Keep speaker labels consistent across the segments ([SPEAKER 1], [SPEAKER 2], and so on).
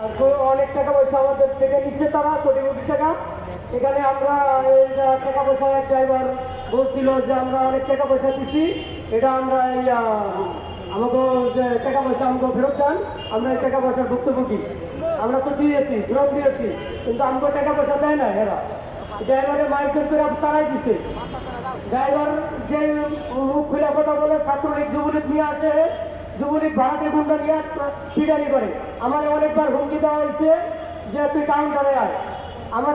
[SPEAKER 1] অনেক টাকা পয়সা আমাদের থেকে নিচ্ছে তারা কোটি কোটি টাকা। এখানে আমরা টাকা পয়সা এক ড্রাইভার বলছিল যে আমরা অনেক টাকা পয়সা দিচ্ছি এটা আমরা এই আমাকে যে টাকা পয়সা আমাকে ফেরত দেন, আমরা এই টাকা পয়সা ভুক্তভোগী আমরা তো দিয়েছি, ফেরত দিয়েছি, কিন্তু আমাকে টাকা পয়সা দেয় না এরা। ড্রাইভারের মাইকেল করে তারাই দিচ্ছে ড্রাইভার যে মুখ খুলে কথা বলে, ছাত্রলীগ, যুবলীগ নিয়ে আসে যুবলীগ ভাড়াটে গুন্ডা নিয়ে সিডারি করে। আমার অনেকবার হুমকি দেওয়া হয়েছে যে তুই কাউন্টারে আয়। আমার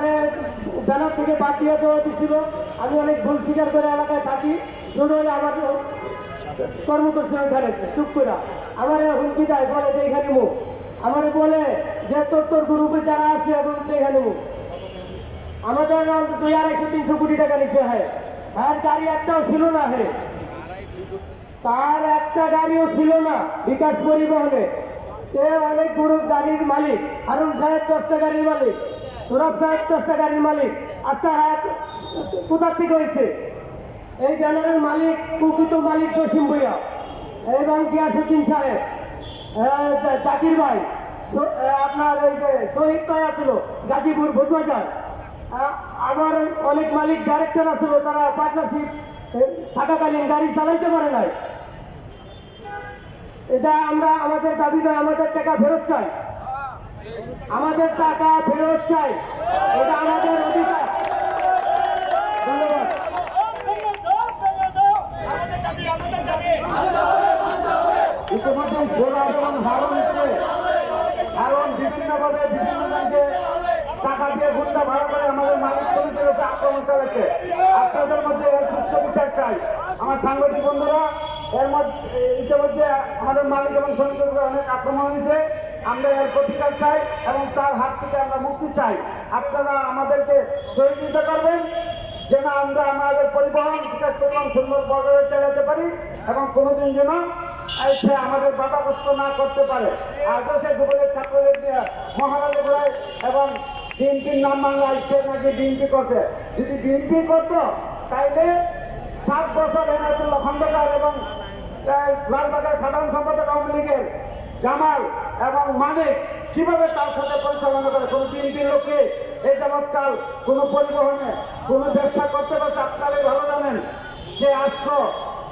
[SPEAKER 1] ব্যানার থেকে বাদ দিয়ে দেওয়া হয়েছিল। আমি অনেক ভুল স্বীকার করে এলাকায় থাকি। শুরু হলে আমার কর্মকর্তা ওইখানে, চুপ করে। আমার হুমকি দেয়, বলে যে এখানে মুখ আমার বলে যে তোর তোর গ্রুপে যারা আছে ওদের এখানে মুখ আমাদের দুই আড়াইশো, তিনশো কোটি টাকা নিতে হয়। হ্যাঁ গাড়ি একটাও ছিল না হে তার একটা গাড়িও ছিল না বিকাশ পরিবহনে। সে অনেক বড় গাড়ির মালিক হারুন সাহেব দশটা গাড়ির মালিক সৌরভ সাহেব দশটা গাড়ির মালিক আচ্ছা হাত কোথার থেকে হয়েছে? এই ব্যানারের মালিক প্রকৃত মালিক জসিম ভুইয়া এবং গিয়াসুদ্দিন সাহেব। জাকির ভাই আপনার ওই যে শহীদ ভাই আছিল গাজীপুর ভোজবাজার। আহ, আমার অনেক মালিক ডাইরেক্টর আছিল তারা পার্টনারশিপ থাকাকালীন গাড়ি চালাইতে পারে নাই। এটা আমরা আমাদের দাবি নয় আমাদের টাকা ফেরত চাই। আমাদের টাকা ফেরত চাই। এটা আমাদের অধিকার। ধন্যবাদ।
[SPEAKER 2] ইতিমধ্যে সোনার এবং হারণ হচ্ছে হারণ বিভিন্নভাবে বিভিন্ন ব্যাংকে টাকা দিয়ে গুন্ডা ভাড়া করে আমাদের মালিক উপরে আক্রমণ চালাচ্ছে। আপনাদের মধ্যে সুস্থ বিচার চাই। আমার সাংবাদিক বন্ধুরা এর মধ্যে ইতিমধ্যে আমাদের মালিক এবং শ্রমিকের উপরে অনেক আক্রমণ হয়েছে। আমরা এর প্রতিকার চাই এবং তার হাত থেকে আমরা মুক্তি চাই। আপনারা আমাদেরকে সহযোগিতা করবেন, যেন আমরা আমাদের পরিবহন বিকাশ পরিবহন সুন্দর বর্ডারে চালাতে পারি এবং কোনোদিন যেন সে আমাদের বাধাগ্রস্ত না করতে পারে। আজও সে যুবলীগ ছাত্রদের মহারাজে ঘোরায় এবং বিএনপির নাম বাংলায় সে নাকি বিএনপি করছে। যদি বিএনপি করতো, তাইলে সাত বছর এনায়তুল্লাহ খন্দকার এবং আহ, লালবাজার সাধারণ সম্পাদক আওয়ামী লীগের জামাল এবং মানিক কীভাবে তার সাথে পরিচালনা করে? কোনো বিএনপির লোককে এই যাবৎকাল কোনো পরিবহনে কোনো ব্যবসা করতে পারছে? আপনারাই ভালো জানেন সে আসলো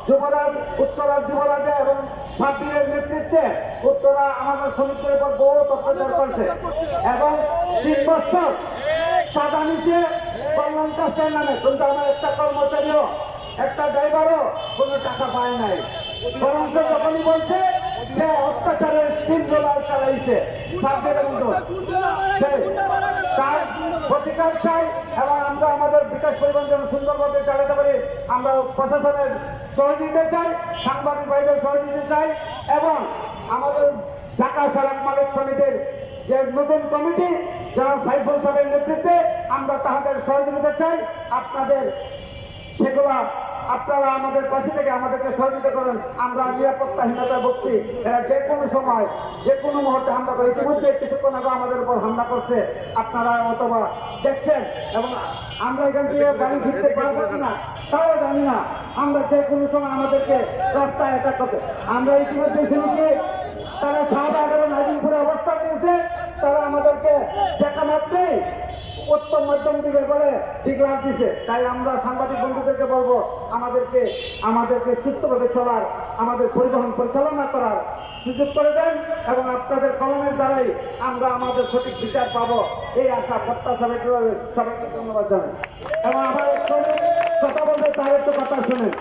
[SPEAKER 2] যুবরাজ উত্তরার যুবরাজে এবং সাব্বিরের নেতৃত্বে উত্তরা আমাদের শ্রমিকদের উপর বহু অত্যাচার করছে। এবং তিন বছর সাদা নিচে কল্যাণ কাস্টের নামে কিন্তু আমার একটা কর্মচারীও একটা ড্রাইভারও কোনো টাকা পায় নাই। যখনই বলছে, সে অত্যাচারের তিন ডলার চালাইছে প্রতিকার চাই এবং আমরা আমাদের বিকাশ পরিবহন যেন সুন্দরভাবে চালাতে পারি আমরা প্রশাসনের সহযোগিতা চাই, সাংবাদিক ভাইদের সহযোগিতা চাই এবং আমাদের ঢাকা সড়ক মালিক সমিতির যে নতুন কমিটি যারা সাইফুল সাহেবের নেতৃত্বে আমরা তাদের সহযোগিতা চাই। আপনাদের সেগুলা আপনারা আমাদের পাশে থেকে আমাদেরকে সহযোগিতা করেন। আমরা নিরাপত্তাহীনতা ভুগছি। যে কোনো সময়, যে কোনো মুহূর্তে হামলা করে। ইতিমধ্যে কিছুক্ষণ আগে আমাদের উপর হামলা করছে। আপনারা অথবা দেখছেন এবং আমরা এখান থেকে বাড়ি ফিরতে পারব না। তাও জানি না। আমরা যে কোনো সময় আমাদেরকে রাস্তায় অ্যাটাক করতে। আমরা ইতিমধ্যে শুনেছি, তারা শাহবাগ এবং নাজিমপুরে অবস্থান নিয়েছে। তারা আমাদেরকে দেখা মাত্রই উত্তম মধ্যম দিবে বলে ডিক্লার দিছে। তাই আমরা সাংবাদিক বন্ধুদেরকে বলব, আমাদেরকে আমাদেরকে সুস্থভাবে চলার, আমাদের পরিবহন পরিচালনা করার সুযোগ করে দেন এবং আপনাদের কলমের দ্বারাই আমরা আমাদের সঠিক বিচার পাবো। এই আশা, প্রত্যাশা সবাইকে ধন্যবাদ জানাই। এবং শ্রমিক, কথা বলতে তার একটু কথা শুনেন।